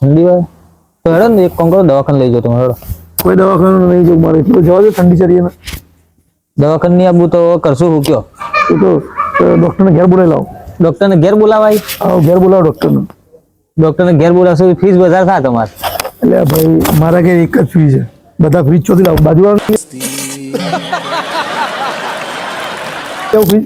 ઠંડી હોય? તો હેડો ને એક કોંકરો દવાખાને લઈ જાઓ તમે હેડો. કોઈ દવાખાનું નહીં જવું મારે એટલું જવા દે ઠંડી ચડી ને. દવાખાને નહીં આવું તો કરશું હું કયો? એ તો ડૉક્ટરને ઘેર બોલાવી લાવો. ડૉક્ટરને ઘેર બોલાવાય? આવો ઘેર બોલાવો ડોક્ટરને. ડૉક્ટરને ઘેર બોલાવશો ફીસ વધારે થાય તમારે. એટલે ભાઈ મારા ઘેર એક જ ફી છે. બધા ફ્રીજ ચોથી લાવો. બાજુવાળા કેવું ફ્રીજ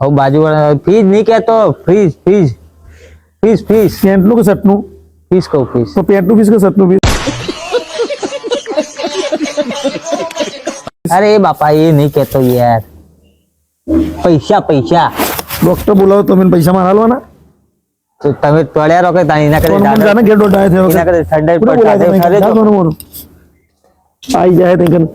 હવે બાજુવાળા ફ્રીજ નહીં કહેતો ફ્રીજ ફ્રીજ ફ્રીજ ફ્રીજ પેન્ટનું કે શર્ટનું? ફીસ કહું ફીસ તો પેન્ટનું ફીસ કે શર્ટનું ફીસ અરે એ બાપા એ નહીં કહેતો યાર પૈસા પૈસા ડોક્ટર બોલાવો તમે એને પૈસા મારા હાલવાના તો તમે તોડ્યા રહો કે તાન એના કરે કોણ કોણ જાણે ઘેર દોઢ આયા થયો એના કરે ઠંડાઈ કોને પર બોલાવે ઠાઠે તમે? ઠાઠે જાઓ તો. કોને બોલો? આઈ જાય તે કન